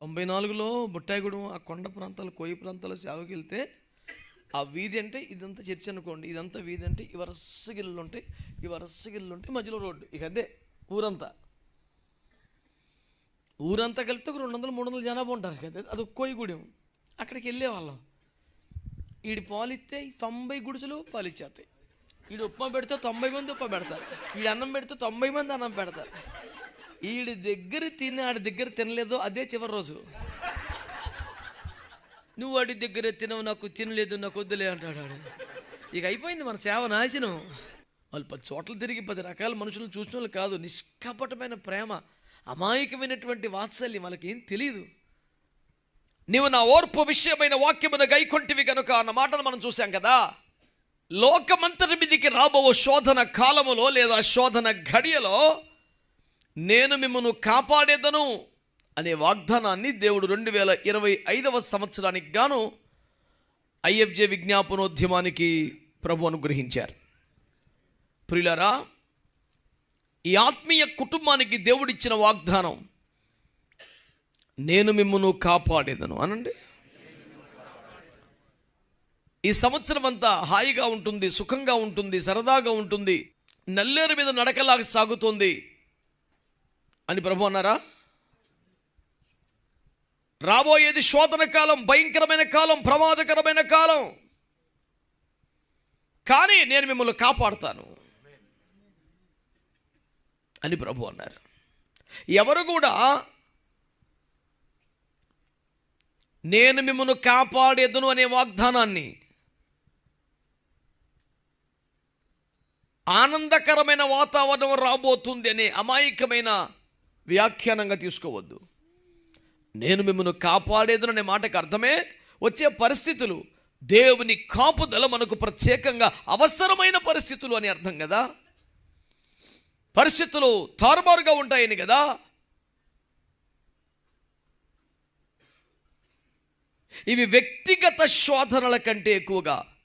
తొంభై నాలుగులో బుట్టాయిగూడెం ఆ కొండ ప్రాంతాలు కోయి ప్రాంతాల సేవకి వెళ్తే ఆ వీధి అంటే ఇదంతా చర్చ్ అనుకోండి. ఇదంతా వీధి అంటే ఈ వరస గిల్లు ఉంటాయి. ఈ వరస గిల్లు ఉంటాయి మధ్యలో రోడ్డు. ఇక అదే ఊరంతా. ఊరంతా కలిపితే ఒక రెండు వందలు మూడు వందల జనాభా ఉంటారు. కదా అది కోయిగూడెం. అక్కడికి వెళ్ళేవాళ్ళం. ఈడి పాలిస్తే తొంభై గుడిసెలు పాలిచ్చేస్తాయి ఈడు ఉప్మా పెడితే తొంభై మంది ఉప్మా పెడతారు. వీడు అన్నం పెడితే తొంభై మంది అన్నం పెడతారు. వీడి దగ్గర తిని ఆడి దగ్గర తినలేదు అదే చివరి రోజు. నువ్వు వాడి దగ్గర తినవు నాకు తినలేదు నాకు వద్దులే అంటాడు ఆడు. ఇక అయిపోయింది మన సేవ నాశనం. వాళ్ళు పది చోట్ల తిరిగి పది రకాల మనుషులను చూసిన వాళ్ళు కాదు నిష్కపటమైన ప్రేమ అమాయకమైనటువంటి వాత్సల్యం వాళ్ళకి ఏం తెలియదు నీవు నా ఓర్పు విషయమైన వాక్యమున గైకొంటివి కనుక అన్న మాటను మనం చూసాం కదా. లోకమంతటి మీదికి రాబో శోధన కాలములో లేదా శోధన ఘడియలో నేను మిమ్మల్ని కాపాడేదను అనే వాగ్దానాన్ని దేవుడు రెండు వేల ఇరవై ఐదవ సంవత్సరానికి గాను ఐఎఫ్జే విజ్ఞాపనోద్యమానికి ప్రభు అనుగ్రహించారు. ప్రియులరా ఈ ఆత్మీయ కుటుంబానికి దేవుడిచ్చిన వాగ్దానం నేను మిమ్మల్ని కాపాడేదను అనండి. ఈ సంవత్సరం అంతా హాయిగా ఉంటుంది సుఖంగా ఉంటుంది సరదాగా ఉంటుంది నల్లేరు మీద నడకలాగా సాగుతుంది. అని ప్రభు అన్నారా? రాబోయేది శోధన కాలం భయంకరమైన కాలం ప్రమాదకరమైన కాలం. కానీ నేను మిమ్మల్ని కాపాడుతాను అని ప్రభు అన్నారు. ఎవరు కూడా నేను మిమ్మల్ని కాపాడేదును అనే వాగ్దానాన్ని ఆనందకరమైన వాతావరణం రాబోతుంది అనే అమాయకమైన వ్యాఖ్యానంగా తీసుకోవద్దు. నేను మిమ్మల్ని కాపాడేదును అనే మాటకు అర్థమే వచ్చే పరిస్థితులు. దేవుని కాపుదల మనకు ప్రత్యేకంగా అవసరమైన పరిస్థితులు అని అర్థం కదా? పరిస్థితులు తారుమారుగా ఉంటాయని కదా? ఇవి వ్యక్తిగత శోధనల కంటే ఎక్కువగా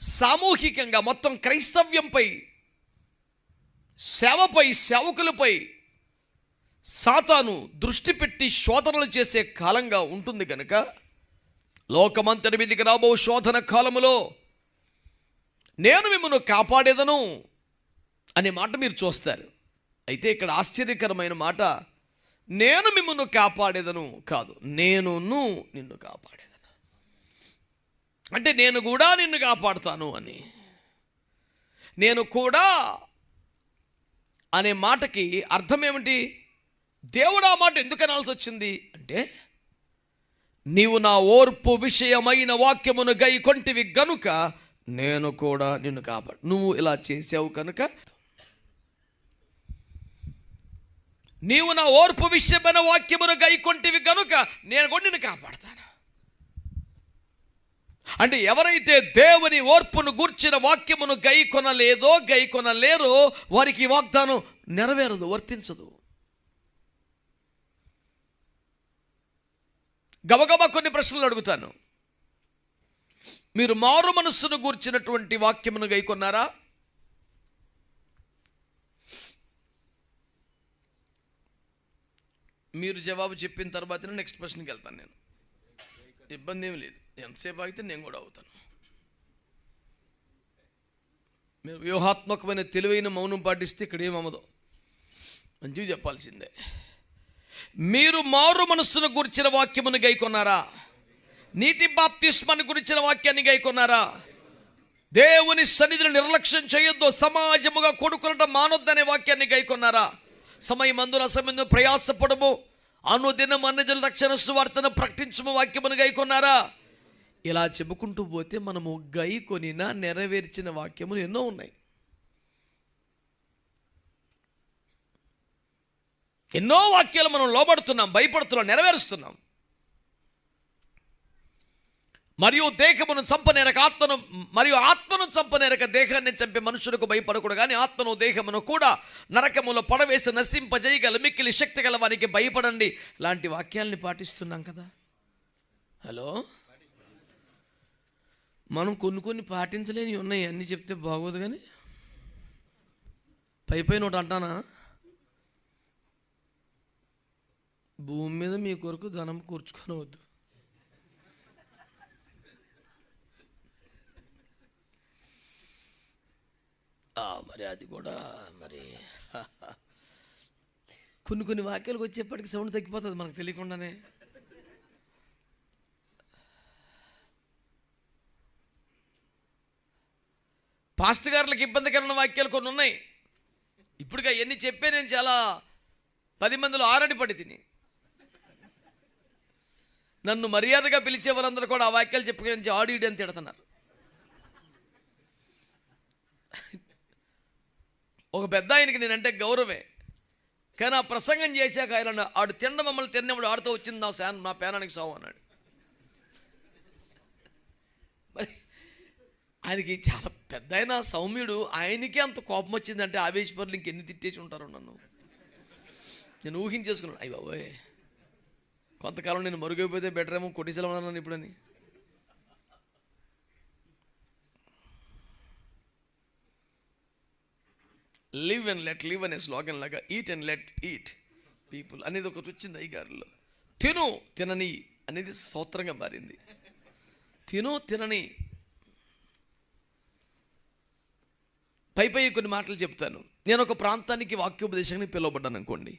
సామూహికంగా మొత్తం క్రైస్తవ్యంపై సేవపై సేవకులపై సాతాను దృష్టి పెట్టి శోధనలు చేసే కాలంగా ఉంటుంది కనుక లోకమంతటి మీదికి రాబో శోధన కాలములో నేను మిమ్మల్ని కాపాడేదను అనే మాట మీరు చూస్తారు. అయితే ఇక్కడ ఆశ్చర్యకరమైన మాట నేను మిమ్మల్ని కాపాడేదను కాదు నేను నిన్ను కాపాడేదను. అంటే నేను కూడా నిన్ను కాపాడుతాను అని. నేను కూడా అనే మాటకి అర్థం ఏమిటి? దేవుడు ఆ మాట ఎందుకు అనాల్సి వచ్చింది? అంటే నీవు నా ఓర్పు విషయమైన వాక్యమును గై కొంటివి గనుక నేను కూడా నిన్ను కాపాడు నువ్వు ఇలా చేసావు కనుక నీవు నా ఓర్పు విషయమైన వాక్యమును గై కొంటివి గనుక నేను కూడా నిన్ను కాపాడతాను. అంటే ఎవరైతే దేవుని ఓర్పును గూర్చిన వాక్యమును గై కొనలేదో గై కొనలేరో వారికి వాగ్దానం నెరవేరదు వర్తించదు. గబగబా కొన్ని ప్రశ్నలు అడుగుతాను. మీరు మారు మనస్సును గూర్చినటువంటి వాక్యమును గైకొన్నారా? మీరు జవాబు చెప్పిన తర్వాతనే నెక్స్ట్ ప్రశ్నకి వెళ్తాను నేను. ఇబ్బంది ఏమి లేదు. ఎంతసేపు ఆగితే నేను కూడా అవుతాను. మీరు వ్యూహాత్మకమైన తెలివైన మౌనం పాటిస్తే ఇక్కడ ఏం మంచిగా చెప్పాల్సిందే. మీరు మారు మనస్సును గురించిన వాక్యమును గైకొన్నారా? నీటి బాప్తిస్మను గురించిన వాక్యాన్ని గైకొన్నారా? దేవుని సన్నిధిని నిర్లక్ష్యం చేయొద్దు సమాజముగా కొడుకులట మానొద్దనే వాక్యాన్ని గైకొన్నారా? సమయం అందున సమయం ప్రయాసపడము అనుదినం అన్నజల రక్షణ సువార్తను ప్రకటించము వాక్యమును గైకొన్నారా? ఇలా చెప్పుకుంటూ పోతే మనము గైకొనిన నెరవేర్చిన వాక్యములు ఎన్నో ఉన్నాయి. ఎన్నో వాక్యాలు మనం లోబడుతున్నాం భయపడుతున్నాం నెరవేరుస్తున్నాం. మరియు దేహమును చంపనేరక ఆత్మను మరియు ఆత్మను చంపనేరక దేహాన్ని చంపే మనుషులకు భయపడకూడదు. కానీ ఆత్మను దేహమును కూడా నరకములో పడవేసి నశింపజేయగల మిక్కిలి శక్తి గల వారికి భయపడండి. లాంటి వాక్యాల్ని పాటిస్తున్నాం కదా. హలో? మనం కొన్ని కొన్ని పాటించలేని ఉన్నాయి. అన్నీ చెప్తే బాగోదు కానీ. పై పైన ఒకటి అంటానా? భూమి మీద మీ కొరకు ధనం కూర్చుకొనవద్దు. మరి అది కూడా మరి కొన్ని కొన్ని వాక్యాలకు వచ్చేప్పటికి సౌండ్ తగ్గిపోతుంది మనకు తెలియకుండానే. పాస్ట్ గారులకు ఇబ్బందికరమైన వాక్యాలు కొన్ని ఉన్నాయి. ఇప్పుడుగా ఎన్ని చెప్పే నేను చాలా పది మందిలో ఆరడి పడి తిని. నన్ను మర్యాదగా పిలిచే వాళ్ళందరూ కూడా ఆ వాక్యాలు చెప్పుకొని ఆడియుడి అని తిడుతున్నారు. ఒక పెద్ద ఆయనకి నేనంటే గౌరవే కానీ ఆ ప్రసంగం చేశాక ఆయన ఆడు తిండ మమ్మల్ని తిన్నప్పుడు ఆడుతూ వచ్చింది నా శాన్ నా పేనానికి సావు అన్నాడు. మరి ఆయనకి చాలా పెద్ద ఆయన సౌమ్యుడు. ఆయనకే అంత కోపం వచ్చిందంటే ఆవేశపరులు ఇంకెన్ని తిట్టేసి ఉంటారు నన్ను. నేను ఊహించేసుకున్నాను అయ్యి బాబోయ్ కొంతకాలం నేను మరుగైపోతే బెటర్ ఏమో కొట్టిసలం ఉన్నాను ఇప్పుడని. లివ్ అండ్ లెట్ లివ్ అనే స్లోగన్ లాగా eat and let eat people అనేది ఒకటి వచ్చింది అయ్యగారులో. తిను తినని అనేది సూత్రంగా మారింది. తిను తినని. పై పై కొన్ని మాటలు చెప్తాను. నేను ఒక ప్రాంతానికి వాక్యోపదేశాన్ని పిలువబడ్డాను అనుకోండి.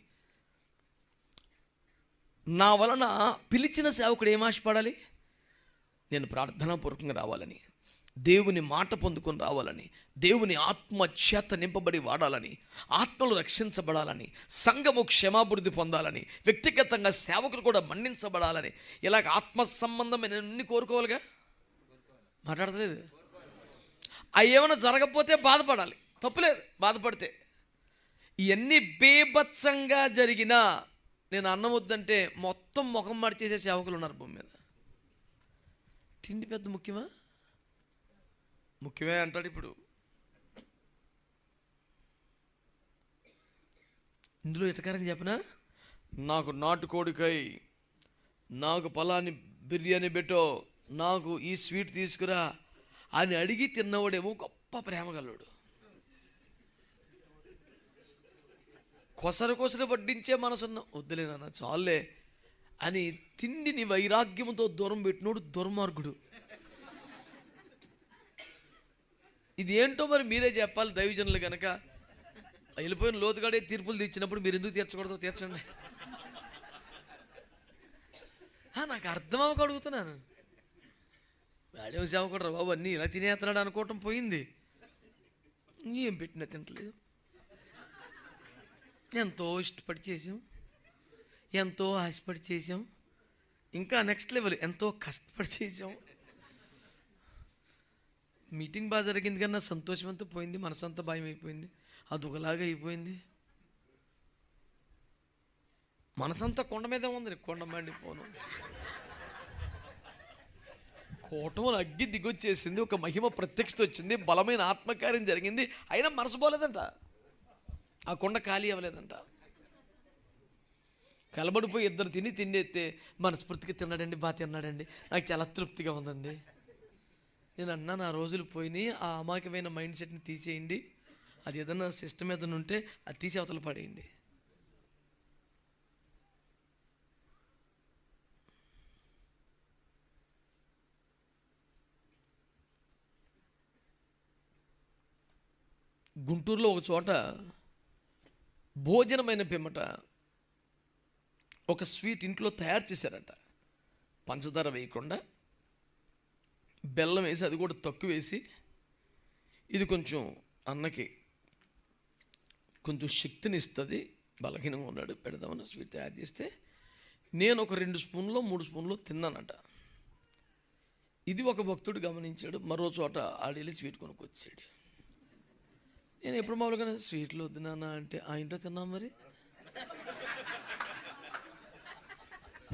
నా వలన పిలిచిన సేవకుడు ఏం ఆశపడాలి? నేను ప్రార్థనాపూర్వకంగా రావాలని దేవుని మాట పొందుకొని రావాలని దేవుని ఆత్మ చేత నింపబడి వాడాలని ఆత్మలు రక్షించబడాలని సంఘము క్షమాభివృద్ధి పొందాలని వ్యక్తిగతంగా సేవకులు కూడా మన్నించబడాలని ఇలాగ ఆత్మ సంబంధమైన అన్ని కోరుకోవాలిగా? మాట్లాడలేదు అవి ఏమైనా జరగకపోతే బాధపడాలి. తప్పులేదు బాధపడితే. ఇవన్నీ బేభత్సంగా జరిగినా నేను అన్నం వద్దంటే మొత్తం ముఖం మార్చేసే సేవకులు ఉన్నారు భూమి మీద. తిండి పెద్ద ముఖ్యమా? ముఖ్యమే అంటాడు ఇప్పుడు. ఇందులో ఎటకారం చెప్పనా? నాకు నాటుకోడికై నాకు పలాని బిర్యానీ పెట్టో నాకు ఈ స్వీట్ తీసుకురా అని అడిగి తిన్నవాడేమో గొప్ప ప్రేమగలడు కొసరు కొసరు వడ్డించే మనసున్న వద్దులే నాన్న చాలే అని తిండిని వైరాగ్యంతో దూరం పెట్టినోడు దుర్మార్గుడు. ఇది ఏంటో మరి మీరే చెప్పాలి దైవజనులు కనుక వెళ్ళిపోయిన లోతుగాడే తీర్పులు తెచ్చినప్పుడు మీరు ఎందుకు తీర్చకూడదు తీర్చండి. నాకు అర్థం అవ్వక అడుగుతున్నాను. వాడేం సేవకుడు బాబు అన్నీ ఇలా తినేస్తున్నాడు అనుకోవటం పోయింది. ఏం పెట్టినా తింటలేదు. ఎంతో ఇష్టపడి చేసాం ఎంతో ఆశపడి చేసాం ఇంకా నెక్స్ట్ లెవెల్ ఎంతో కష్టపడి చేసాం మీటింగ్ బాగా జరిగింది కన్నా సంతోషం అంతా పోయింది మనసంతా భయం అయిపోయింది. అది ఒకలాగా అయిపోయింది. మనసంతా కొండ మీద ఉంది కొండ మండిపోను. కోటములు అగ్గి దిగొచ్చేసింది ఒక మహిమ ప్రత్యక్షత వచ్చింది బలమైన ఆత్మకార్యం జరిగింది. అయినా మనసు పోలేదంట. ఆ కొండ ఖాళీ అవ్వలేదంట. కలబడిపోయి ఇద్దరు తిని తిండి మనస్ఫూర్తిగా తిన్నాడండి బాగా తిన్నాడండి. నాకు చాలా తృప్తిగా ఉందండి. నేను అన్నా నా రోజులు పోయినాయి ఆ అమాయకమైన మైండ్ సెట్ని తీసేయండి. అది ఏదైనా సిస్టమ్ ఏదైనా ఉంటే అది తీసి అవతల పడేయండి. గుంటూరులో ఒక చోట భోజనమైన పిమ్మట ఒక స్వీట్ ఇంట్లో తయారు చేశారట. పంచదార వేయకుండా బెల్లం వేసి అది కూడా తక్కువ వేసి ఇది కొంచెం అన్నకి కొంచెం శక్తిని ఇస్తుంది బలహీనంగా ఉన్నాడు పెడదామని స్వీట్ తయారు చేస్తే నేను ఒక రెండు స్పూన్లో మూడు స్పూన్లో తిన్నానట. ఇది ఒక భక్తుడు గమనించాడు మరో చోట ఆడేళ్ళి స్వీట్ కొనుక్కొచ్చాడు. నేను ఎప్పుడు మామూలుగా స్వీట్లు వద్దు నాన్న అంటే ఆ ఇంట్లో తిన్నాం మరి?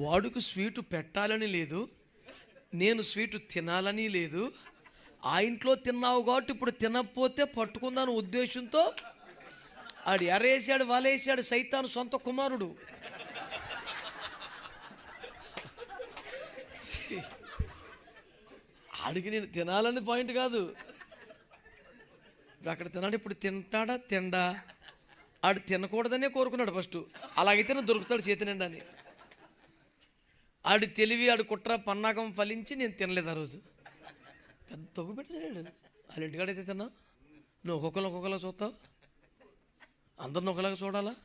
వాడుకు స్వీటు పెట్టాలని లేదు నేను స్వీటు తినాలని లేదు. ఆ ఇంట్లో తిన్నావు కాబట్టి ఇప్పుడు తినకపోతే పట్టుకుందాను ఉద్దేశంతో ఆడు ఎరేసాడు వలేసాడు సైతాను సొంత కుమారుడు. ఆడికి నేను తినాలని పాయింట్ కాదు. ఇప్పుడు అక్కడ తిన్నాడు ఇప్పుడు తింటాడా తిండా? ఆడు తినకూడదనే కోరుకున్నాడు ఫస్ట్. అలాగైతేనే దొరుకుతాడు చేతినండి అని. ఆడి తెలివి ఆడు కుట్ర పన్నాగం ఫలించి నేను తినలేదు ఆ రోజు. పెద్ద తగ్గు పెట్టాడు వాళ్ళ ఇంటికాడైతే తిన్నా నువ్వు ఒక్కొక్కరు ఒక్కొక్కలా చూస్తావు? అందరిని ఒకలాగా చూడాలా?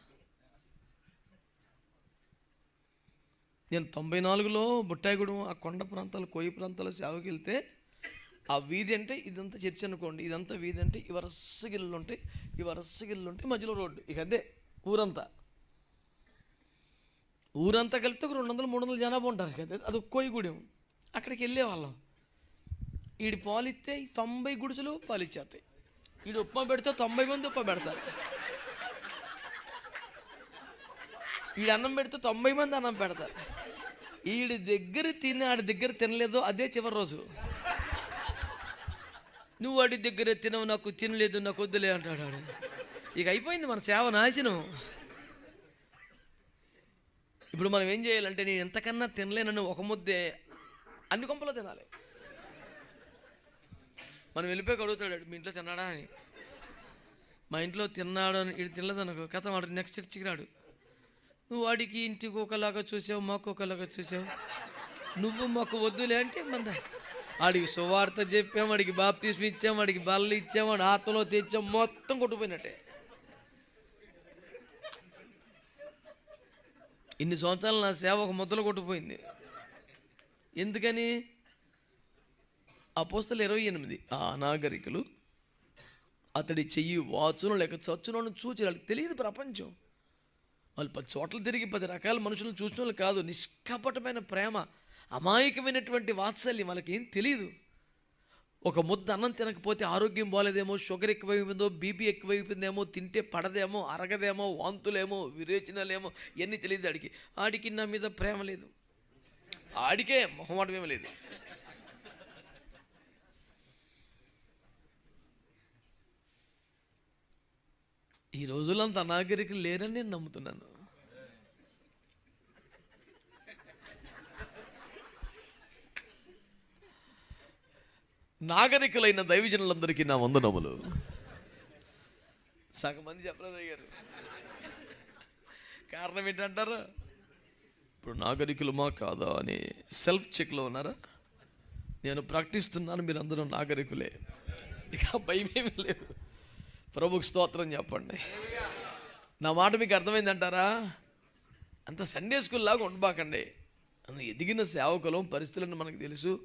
నేను తొంభై నాలుగులో బుట్టాయిగూడెం ఆ కొండ ప్రాంతాలు కోయి ప్రాంతాల సేవకి వెళ్తే ఆ వీధి అంటే ఇదంతా చర్చ్ అనుకోండి ఇదంతా వీధి అంటే ఈ వరస గిల్లు ఉంటాయి ఈ వరస గిల్లు ఉంటాయి మధ్యలో రోడ్డు. ఇక అదే ఊరంతా. ఊరంతా కలిపితే ఒక రెండు వందలు మూడు వందలు జనాభా ఉంటారు కదా అది. కోయిగూడెం అక్కడికి వెళ్ళేవాళ్ళం ఈడి పాలిస్తే తొంభై గుడిసెలు పాలిచ్చేస్తాయి ఈడు ఉప్మా పెడితే తొంభై మంది ఉప్మా పెడతారు. ఈడు అన్నం పెడితే తొంభై మంది అన్నం పెడతారు. ఈడి దగ్గర తిని ఆడి దగ్గర తినలేదో అదే చివరి రోజు. నువ్వు వాడి దగ్గర తినవు నాకు తినలేదు నాకు వద్దులే అంటాడు ఆడు. ఇక అయిపోయింది మన సేవ నాశనం. ఇప్పుడు మనం ఏం చేయాలంటే నేను ఎంతకన్నా తినలేనని ఒక ముద్దే అన్ని కొంపలో తినాలి. మనం వెళ్ళిపోయి అడుగుతాడు మీ ఇంట్లో తిన్నాడా? అని. మా ఇంట్లో తిన్నాడు అని ఇది తినలేదు అనుకో కథ వాడు నెక్స్ట్ చర్చికి రాడు నువ్వు వాడికి ఇంటికి ఒకలాగా చూసావు మాకు ఒకలాగా చూసావు. నువ్వు మాకు వద్దులే అంటే మంద వాడికి సువార్త చెప్పాం వాడికి బాప్తీసం ఇచ్చాం వాడికి బల్లు ఇచ్చాం వాడి ఆత్మలో తెచ్చాం మొత్తం కొట్టుకుపోయినట్టే. ఇన్ని సంవత్సరాలు నా సేవ ఒక ముద్దలు కొట్టుకుపోయింది. ఎందుకని? అపోస్తలు ఇరవై ఎనిమిది ఆ అనాగరికులు అతడి చెయ్యి వాచును లేక చచ్చును చూచి వాళ్ళకి తెలియదు ప్రపంచం. వాళ్ళు పది చోట్ల తిరిగి పది రకాల మనుషులను చూసిన వాళ్ళు కాదు నిష్కపటమైన ప్రేమ. అమాయకమైనటువంటి వాత్సల్యం వాళ్ళకి ఏం తెలియదు ఒక ముద్ద అన్నం తినకపోతే ఆరోగ్యం బాగాలేదేమో షుగర్ ఎక్కువైపోయిందో బీపీ ఎక్కువైపోయిందేమో తింటే పడదేమో అరగదేమో వాంతులేమో విరేచనలేమో ఇవన్నీ తెలియదు ఆడికి. ఆడికి నా మీద ప్రేమ లేదు. ఆడికే మొహమాటమేమీ లేదు. ఈ రోజులంతా అనాగరికులు లేరని నేను నమ్ముతున్నాను. నాగరికులైన దైవజనులందరికీ నా వందనములు. సగం మంది చెప్పలేదయ్యారు కారణం ఏంటంటారు? ఇప్పుడు నాగరికులమా కాదా అని సెల్ఫ్ చెక్లో ఉన్నారా? నేను ప్రకటిస్తున్నాను మీరు అందరూ నాగరికులే. ఇక భయమేమి లేదు. ప్రభుకి స్తోత్రం చెప్పండి. నా మాట మీకు అర్థమైందంటారా? అంత సండే స్కూల్ లాగా ఉండబాకండి ఎదిగిన సేవకులం పరిస్థితులను మనకు తెలుసు.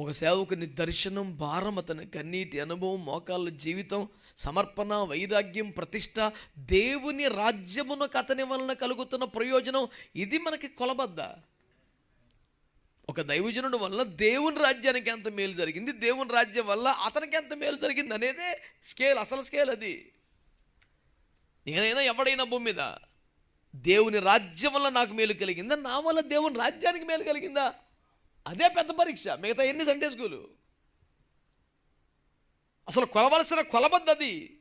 ఒక సేవకుని దర్శనం భారం అతని కన్నీటి అనుభవం మోకాళ్ళ జీవితం సమర్పణ వైరాగ్యం ప్రతిష్ట దేవుని రాజ్యమునకు అతని వలన కలుగుతున్న ప్రయోజనం ఇది మనకి కొలబద్ద. ఒక దైవజనుడు వల్ల దేవుని రాజ్యానికి ఎంత మేలు జరిగింది దేవుని రాజ్యం వల్ల అతనికి ఎంత మేలు జరిగింది అనేదే స్కేల్ అసలు స్కేల్ అది. నేనైనా ఎవడైనా భూమి మీద దేవుని రాజ్యం వల్ల నాకు మేలు కలిగిందా నా వల్ల దేవుని రాజ్యానికి మేలు కలిగిందా? అదే పెద్ద పరీక్ష మిగతా ఎన్ని సండే స్కూలు అసలు కొలవలసిన కొలబద్ది అది.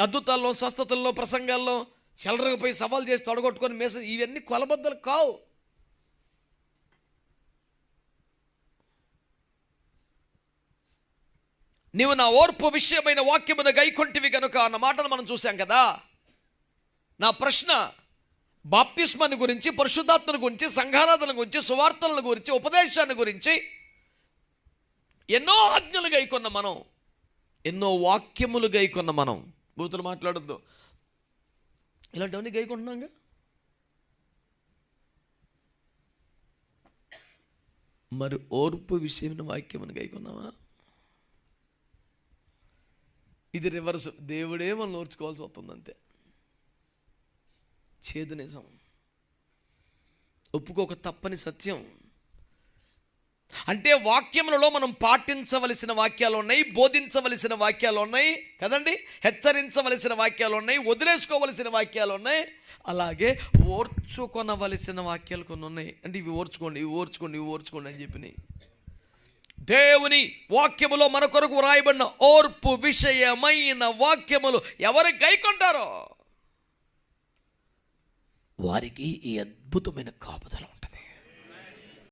అద్భుతాల్లో స్వస్థతల్లో ప్రసంగాల్లో చెలరగపై సవాల్ చేసి తొడగొట్టుకొని మేస ఇవన్నీ కొలబద్దలు కావు. నీవు నా ఓర్పు విషయమైన వాక్యమున గైకొంటివి గనుక అన్న మాటను మనం చూసాం కదా? నా ప్రశ్న బాప్తిస్మాన్ని గురించి పరిశుద్ధాత్మను గురించి సంఘారాధన గురించి సువార్తలను గురించి ఉపదేశాన్ని గురించి ఎన్నో ఆజ్ఞలు గైకొన్న మనం. ఎన్నో వాక్యములు గైకొన్న మనం. బూతులు మాట్లాడొద్దు. ఇలాంటివన్నీ గైకుంటున్నాగా? మరి ఓర్పు విషయమైన వాక్యమును గైకున్నావా? ఇది రివర్స్. దేవుడే మనం ఓర్చుకోవాల్సి వస్తుంది అంతే చేదు నిజం. ఒప్పుకోక తప్పని సత్యం. అంటే వాక్యములలో మనం పాటించవలసిన వాక్యాలు ఉన్నాయి బోధించవలసిన వాక్యాలు ఉన్నాయి కదండి? హెచ్చరించవలసిన వాక్యాలు ఉన్నాయి వదిలేసుకోవలసిన వాక్యాలు ఉన్నాయి అలాగే ఓర్చుకొనవలసిన వాక్యాలు కొన్ని ఉన్నాయి. అంటే ఇవి ఓర్చుకోండి ఇవి ఓర్చుకోండి ఇవి ఓర్చుకోండి అని చెప్పినాయి దేవుని వాక్యములో మన కొరకు వ్రాయబడిన ఓర్పు విషయమైన వాక్యములు ఎవరు గైకొంటారో వారికి ఈ అద్భుతమైన కాపుదల